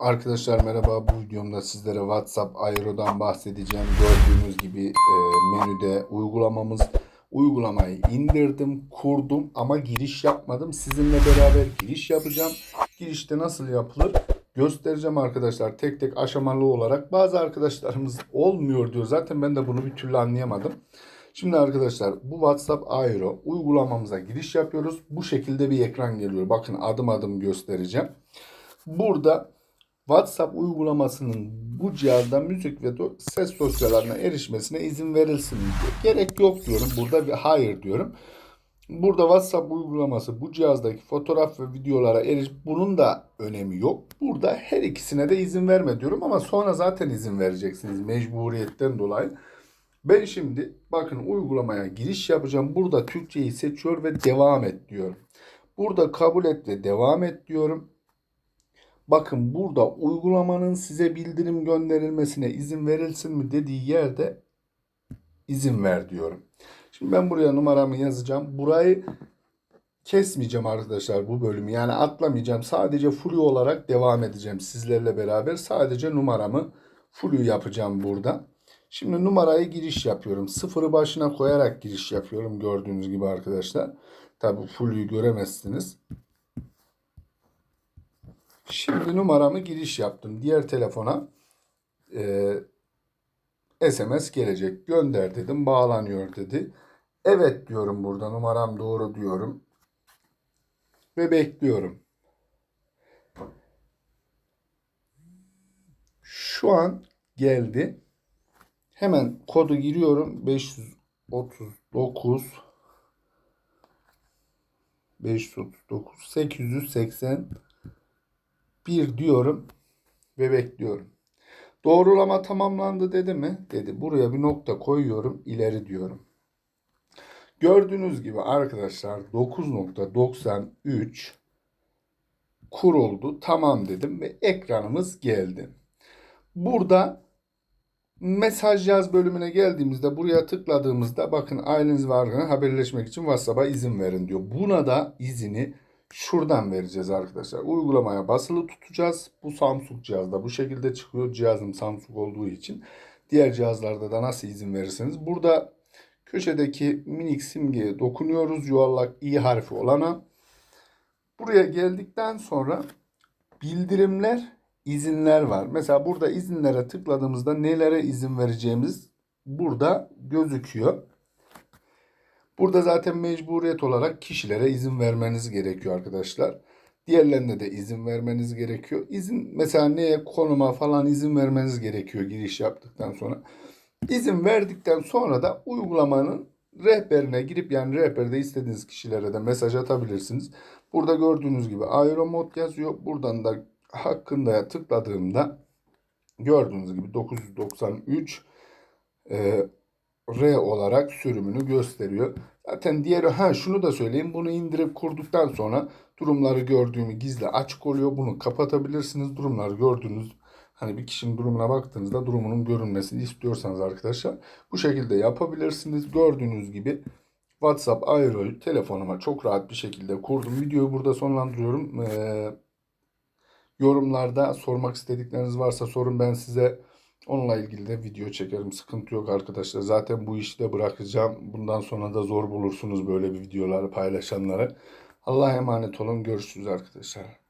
Arkadaşlar merhaba bu videomda sizlere WhatsApp Aero'dan bahsedeceğim. Gördüğünüz gibi e, menüde uygulamamız uygulamayı indirdim, kurdum ama giriş yapmadım. Sizinle beraber giriş yapacağım. Girişte nasıl yapılır göstereceğim arkadaşlar tek tek aşamalı olarak. Bazı arkadaşlarımız olmuyor diyor. Zaten ben de bunu bir türlü anlayamadım. Şimdi arkadaşlar bu WhatsApp Aero uygulamamıza giriş yapıyoruz. Bu şekilde bir ekran geliyor. Bakın adım adım göstereceğim. Burada WhatsApp uygulamasının bu cihazda müzik ve ses dosyalarına erişmesine izin verilsin diyor. Gerek yok diyorum. Burada bir hayır diyorum. Burada WhatsApp uygulaması bu cihazdaki fotoğraf ve videolara eriş bunun da önemi yok. Burada her ikisine de izin verme diyorum ama sonra zaten izin vereceksiniz mecburiyetten dolayı. Ben şimdi bakın uygulamaya giriş yapacağım. Burada Türkçeyi seçiyor ve devam et diyorum. Burada kabul et ve devam et diyorum. Bakın burada uygulamanın size bildirim gönderilmesine izin verilsin mi dediği yerde izin ver diyorum. Şimdi ben buraya numaramı yazacağım. Burayı kesmeyeceğim arkadaşlar bu bölümü. Yani atlamayacağım. Sadece flu olarak devam edeceğim sizlerle beraber. Sadece numaramı flu yapacağım burada. Şimdi numarayı giriş yapıyorum. Sıfırı başına koyarak giriş yapıyorum gördüğünüz gibi arkadaşlar. Tabi flu'yu göremezsiniz. Şimdi numaramı giriş yaptım. Diğer telefona e, SMS gelecek. Gönder dedim. Bağlanıyor dedi. Evet diyorum burada. Numaram doğru diyorum. Ve bekliyorum. Şu an geldi. Hemen kodu giriyorum. 539 539 880 1 diyorum ve bekliyorum. Doğrulama tamamlandı dedi mi? Dedi. Buraya bir nokta koyuyorum. ileri diyorum. Gördüğünüz gibi arkadaşlar 9.93 kuruldu. Tamam dedim ve ekranımız geldi. Burada mesaj yaz bölümüne geldiğimizde buraya tıkladığımızda bakın aileniz varlığına haberleşmek için WhatsApp'a izin verin diyor. Buna da izini şuradan vereceğiz arkadaşlar. Uygulamaya basılı tutacağız. Bu Samsung cihazda bu şekilde çıkıyor. Cihazım Samsung olduğu için. Diğer cihazlarda da nasıl izin verirseniz. Burada köşedeki minik simgeye dokunuyoruz. Yuvarlak i harfi olana. Buraya geldikten sonra bildirimler, izinler var. Mesela burada izinlere tıkladığımızda nelere izin vereceğimiz burada gözüküyor. Burada zaten mecburiyet olarak kişilere izin vermeniz gerekiyor arkadaşlar. Diğerlerine de izin vermeniz gerekiyor. İzin mesela neye konuma falan izin vermeniz gerekiyor giriş yaptıktan sonra. İzin verdikten sonra da uygulamanın rehberine girip yani rehberde istediğiniz kişilere de mesaj atabilirsiniz. Burada gördüğünüz gibi Aero Mod yazıyor. Buradan da hakkında tıkladığımda gördüğünüz gibi 993 e, R olarak sürümünü gösteriyor. Zaten diğer ha şunu da söyleyeyim. Bunu indirip kurduktan sonra durumları gördüğümü gizli açık oluyor. Bunu kapatabilirsiniz. Durumları gördüğünüz hani bir kişinin durumuna baktığınızda durumunun görünmesini istiyorsanız arkadaşlar bu şekilde yapabilirsiniz. Gördüğünüz gibi WhatsApp Aero'yu telefonuma çok rahat bir şekilde kurdum. Videoyu burada sonlandırıyorum. Ee, yorumlarda sormak istedikleriniz varsa sorun ben size Onunla ilgili de video çekerim. Sıkıntı yok arkadaşlar. Zaten bu işi de bırakacağım. Bundan sonra da zor bulursunuz böyle bir videoları paylaşanları. Allah'a emanet olun. Görüşürüz arkadaşlar.